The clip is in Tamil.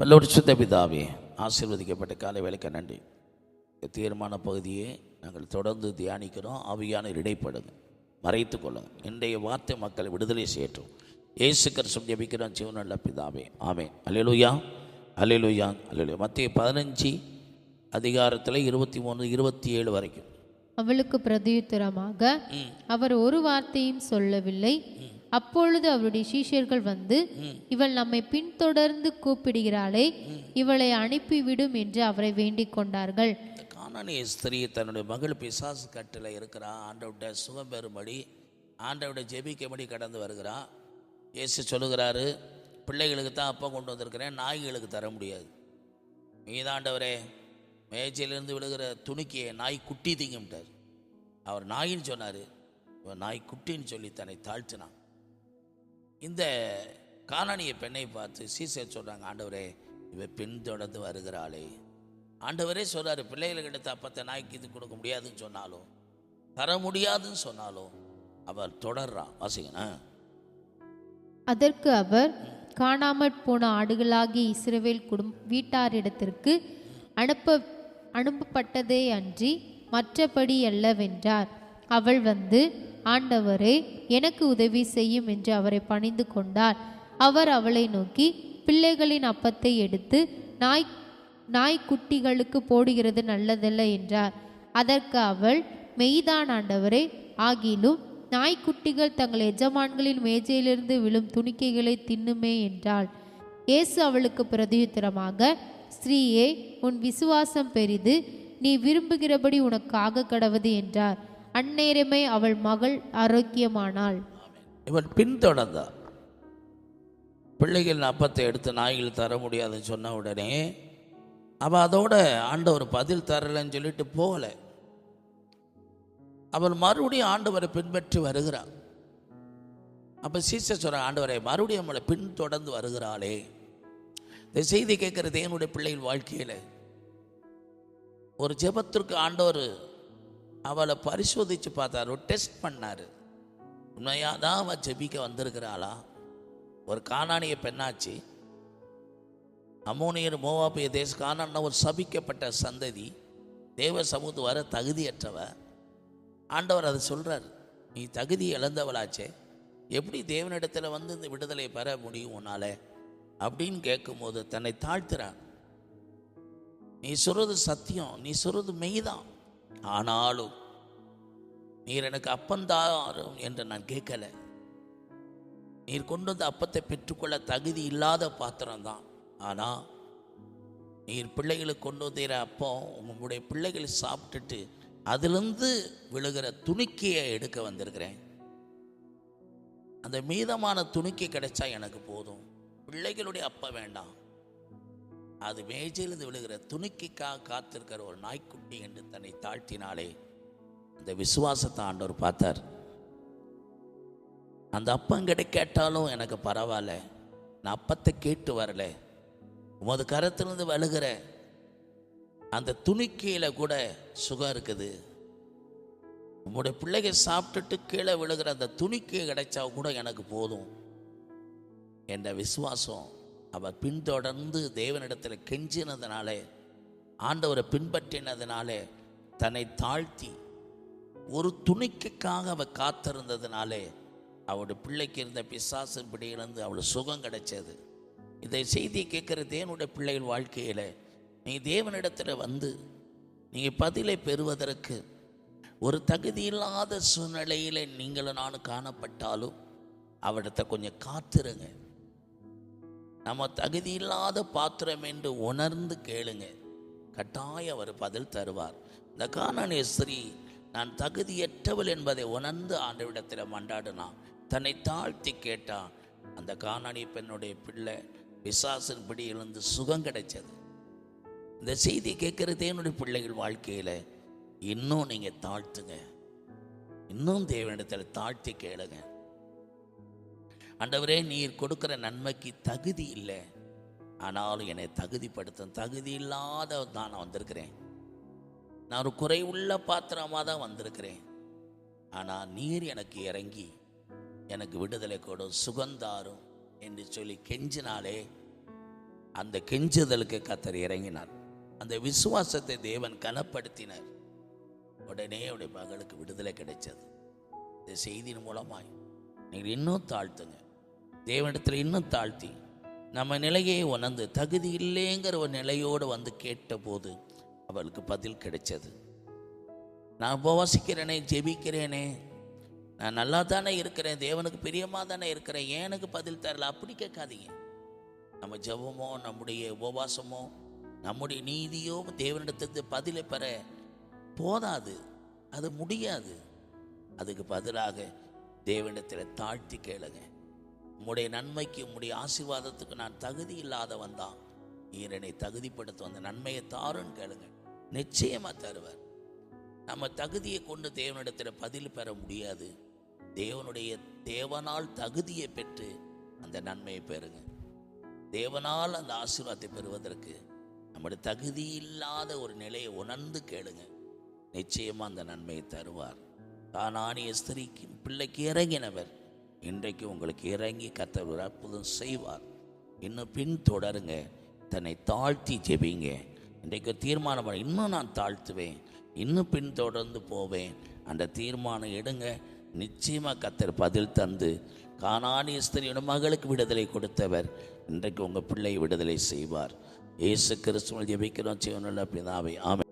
பல்லோரிசுத்த பிதாவே ஆசீர்வதிக்கப்பட்ட காலை வேலைக்கு நன்றி. தீர்மான பகுதியை நாங்கள் தொடர்ந்து தியானிக்கிறோம் ஆவியான இடைப்படுங்க மறைத்து கொள்ளுங்க இன்றைய வார்த்தை மக்களை விடுதலை செய்யட்டும். ஏசு கரசம் ஜெபிக்கிறோம் ஜீவனல்ல பிதாவே. ஆமே அல்லேலூயா. அல்லேலூயா. அல்லேலூயா. மத்திய பதினஞ்சு அதிகாரத்தில் இருபத்தி மூணு இருபத்தி ஏழு வரைக்கும். அவளுக்கு பிரதியுத்தரமாக அவர் ஒரு வார்த்தையும் சொல்லவில்லை. அப்பொழுது அவருடைய சீஷர்கள் வந்து இவள் நம்மை பின்தொடர்ந்து கூப்பிடுகிறாளே இவளை அனுப்பிவிடும் என்று அவரை வேண்டிக் கொண்டார்கள். காணானிய ஸ்திரீ தன்னுடைய மகள் பிசாசு கட்டில் இருக்கிறா ஆண்டவர்கிட்ட சுகம் பெறும்படி ஆண்டவர்கிட்ட ஜெபிக்கும்படி கடந்து வருகிறா. இயேசு சொல்லுகிறாரு பிள்ளைகளுக்கு தான் அப்பா கொண்டு வந்திருக்கிறேன் நாய்களுக்கு தர முடியாது. மீதாண்டவரே மேய்ச்சலிருந்து விழுகிற துணிக்கியை நாய் குட்டி திங்கும்ட்டார். அவர் நாயின்னு சொன்னார் இவன் நாய் குட்டின்னு சொல்லி தன்னை தாழ்த்தினான். இந்த காணானிய பெண்ணை பார்த்து சீசர் சொல்கிறாங்க ஆண்டவரே இவ பின்தொடர்ந்து வருகிறாளே. ஆண்டவரே சொல்கிறாரு பிள்ளைகளுக்கு எடுத்த அப்பத்தை நாய்க்கு இது கொடுக்க முடியாதுன்னு சொன்னாலும் தர முடியாதுன்னு சொன்னாலும் அவர் தொடர்றான் வாசிங்கண்ணா அதற்கு அவர் காணாமற் போன ஆடுகளாகிய இஸ்ரவேல் குடும் வீட்டாரிடத்திற்கு அனுப்ப அனுப்பப்பட்டதே அன்றி மற்றபடி அல்லவென்றார். அவள் வந்து ஆண்டவரே எனக்கு உதவி செய்யும் என்று அவரை பணிந்து கொண்டார். அவர் அவளை நோக்கி பிள்ளைகளின் அப்பத்தை எடுத்து நாய் நாய்க்குட்டிகளுக்கு போடுகிறது நல்லதல்ல என்றார். அதற்கு அவள் மெய்தான் ஆண்டவரே ஆகிலும் நாய்க்குட்டிகள் தங்கள் எஜமான்களின் மேஜையிலிருந்து விழும் துணிக்கைகளை தின்னுமே என்றாள். இயேசு அவளுக்கு பிரதியுத்தரமாக ஸ்ரீயே உன் விசுவாசம் பெரிது நீ விரும்புகிறபடி உனக்கு ஆக கடவது என்றார். அந்நேரமே அவள் மகள் ஆரோக்கியமானாள். இவன் பின்தொடர்ந்தா. பிள்ளைகள் அப்பத்தை எடுத்து நாய்கள் தர முடியாதுன்னு சொன்ன உடனே அவள் அதோட ஆண்டவர் பதில் தரலைன்னு சொல்லிட்டு போகல. அவள் மறுபடியும் ஆண்டவரை பின்பற்றி வருகிறாள். அப்போ சீசர் சொல்ற ஆண்டவரை மறுபடியும் அவளை பின்தொடர்ந்து வருகிறாளே. இந்த செய்தி கேட்குறது என்னுடைய பிள்ளைகள் வாழ்க்கையில் ஒரு ஜெபத்திற்கு ஆண்டவர் அவளை பரிசோதித்து பார்த்தாரு ஒரு டெஸ்ட் பண்ணார். உண்மையாக தான் அவள் ஜெபிக்க வந்திருக்கிறாளா? ஒரு காணானிய பெண்ணாச்சு. அமோனியர் மோவாபிய தேச காணான ஒரு சபிக்கப்பட்ட சந்ததி. தேவ சமூகத்து வர தகுதியற்றவ. ஆண்டவர் அதை சொல்கிறார் நீ தகுதி இழந்தவளாச்சே. எப்படி தேவனிடத்தில் வந்து இந்த விடுதலை பெற முடியும் உன்னால? அப்படின்னு கேட்கும்போது தன்னை தாழ்த்துறான். நீ சொல்றது சத்தியம் நீ சொல்றது மெய்தான். ஆனாலும் நீர் எனக்கு அப்பந்தாரும் என்று நான் கேட்கல. நீர் கொண்டு வந்த அப்பத்தை பெற்றுக்கொள்ள தகுதி இல்லாத பாத்திரம் தான். ஆனால் நீர் பிள்ளைகளுக்கு கொண்டு வந்தீர அப்போ உங்களுடைய பிள்ளைகள் சாப்பிட்டுட்டு அதிலிருந்து விழுகிற துணிக்கையை எடுக்க வந்திருக்கிறேன். அந்த மீதமான துணிக்கை கிடைச்சா எனக்கு போதும். பிள்ளைகளுடைய அப்பா வேண்டாம். அது மேஜையிலிருந்து விழுகிற துணிக்கைக்காக காத்திருக்கிற ஒரு நாய்க்குட்டி என்று தன்னை தாழ்த்தினாலே அந்த விசுவாசத்தை ஆண்டவர் பார்த்தார். அந்த அப்பம் கேட்டாலும் எனக்கு பரவாயில்ல. நான் அப்பத்தை கேட்டு வரல. உமது கரத்திலிருந்து வழுகிற அந்த துணிக்கையில் கூட சுகம் இருக்குது. உங்களுடைய பிள்ளைகள் சாப்பிட்டுட்டு கீழே விழுகிற அந்த துணிக்கை கிடைச்சா கூட எனக்கு போதும். என்ற விசுவாசம் அவர் பின்தொடர்ந்து தேவனிடத்தில் கெஞ்சினதுனாலே ஆண்டவரை பின்பற்றினதுனாலே தன்னை தாழ்த்தி ஒரு துணிக்குக்காக அவள் காத்திருந்ததுனாலே அவளுடைய பிள்ளைக்கு இருந்த பிசாசின் பிடியிலிருந்து அவளுக்கு சுகம் கிடைச்சது. இதை செய்தி கேட்குற தேவனுடைய பிள்ளைகள் வாழ்க்கையில் நீ தேவனிடத்தில் வந்து நீங்கள் பதிலை பெறுவதற்கு ஒரு தகுதி இல்லாத சூழ்நிலையில் நீங்களும் நானும் காணப்பட்டாலும் அவரிடத்தை கொஞ்சம் காத்திருங்க. நம்ம தகுதி இல்லாத பாத்திரம் என்று உணர்ந்து கேளுங்க. கட்டாயம் அவர் பதில் தருவார். இந்த காணனே ஸ்ரீ நான் தகுதியற்றவள் என்பதை உணர்ந்து ஆண்டவிடத்தில் மண்டாடினான் தன்னை தாழ்த்தி கேட்டான் அந்த காணனி பெண்ணுடைய பிள்ளை பிசாசின் பிடியிலிருந்து சுகம் கிடைச்சது. இந்த செய்தி கேட்குறது என்னுடைய பிள்ளைகள் வாழ்க்கையில் இன்னும் நீங்கள் தாழ்த்துங்க. இன்னும் தேவனிடத்தில் தாழ்த்தி கேளுங்க. அண்டவரே நீர் கொடுக்கிற நன்மைக்கு தகுதி இல்லை. ஆனாலும் என்னை தகுதிப்படுத்தும். தகுதி இல்லாத தான் நான் வந்திருக்கிறேன். நான் ஒரு குறைவுள்ள பாத்திரமாக தான் வந்திருக்கிறேன். ஆனால் நீர் எனக்கு இறங்கி எனக்கு விடுதலை கொடும் சுகந்தாரும் என்று சொல்லி கெஞ்சினாலே அந்த கெஞ்சுதலுக்கு கத்தர் இறங்கினார். அந்த விசுவாசத்தை தேவன் கனப்படுத்தினார். உடனே அவருடைய மகளுக்கு விடுதலை கிடைச்சது. இந்த செய்தியின் மூலமாய் நீங்கள் இன்னும் தாழ்த்துங்க. தேவனிடத்தில் இன்னும் தாழ்த்தி நம்ம நிலையை உணர்ந்து தகுதி இல்லைங்கிற ஒரு நிலையோடு வந்து கேட்டபோது அவளுக்கு பதில் கிடைச்சது. நான் உபவாசிக்கிறேனே ஜெபிக்கிறேனே நான் நல்லா தானே இருக்கிறேன் தேவனுக்கு பிரியமாக தானே இருக்கிறேன் ஏன் எனக்கு பதில் தரல? அப்படி கேட்காதீங்க. நம்ம ஜெபமோ நம்முடைய உபவாசமோ நம்முடைய நீதியோ தேவனிடத்துக்கு பதிலை பெற போதாது அது முடியாது. அதுக்கு பதிலாக தேவனிடத்தில் தாழ்த்தி கேளுங்க. உம்முடைய நன்மைக்கு உம்முடைய ஆசீர்வாதத்துக்கு நான் தகுதி இல்லாதவன் தான். நீர் என்னை தகுதிப்படுத்த நன்மையை தாருன்னு கேளுங்க நிச்சயமாக தருவார். நம்ம தகுதியை கொண்டு தேவனிடத்தில் பதில் பெற முடியாது. தேவனுடைய தேவனால் தகுதியை பெற்று அந்த நன்மையை பெறுங்க தேவனால் அந்த ஆசீர்வாதத்தை பெறுவதற்கு நம்முடைய தகுதி இல்லாத ஒரு நிலையை உணர்ந்து கேளுங்க நிச்சயமாக அந்த நன்மையை தருவார். தானானிய ஸ்திரீக்கு பிள்ளைக்கு இறங்கினவர். இன்றைக்கு உங்களுக்கு இறங்கி கத்தர் ஒரு அற்புதம் செய்வார். இன்னும் பின் தொடருங்க. தன்னை தாழ்த்தி ஜெபிங்க. இன்றைக்கு தீர்மானம் பண்ண. இன்னும் நான் தாழ்த்துவேன். இன்னும் பின் தொடர்ந்து போவேன். அந்த தீர்மானம் எடுங்க. நிச்சயமாக கத்தர் பதில் தந்து கானானிய ஸ்திரியோட மகளுக்கு விடுதலை கொடுத்தவர். இன்றைக்கு உங்கள் பிள்ளை விடுதலை செய்வார். இயேசு கிறிஸ்துவ ஜெபிக்கிறோம். சிவனுள்ள பிதாவை. ஆமை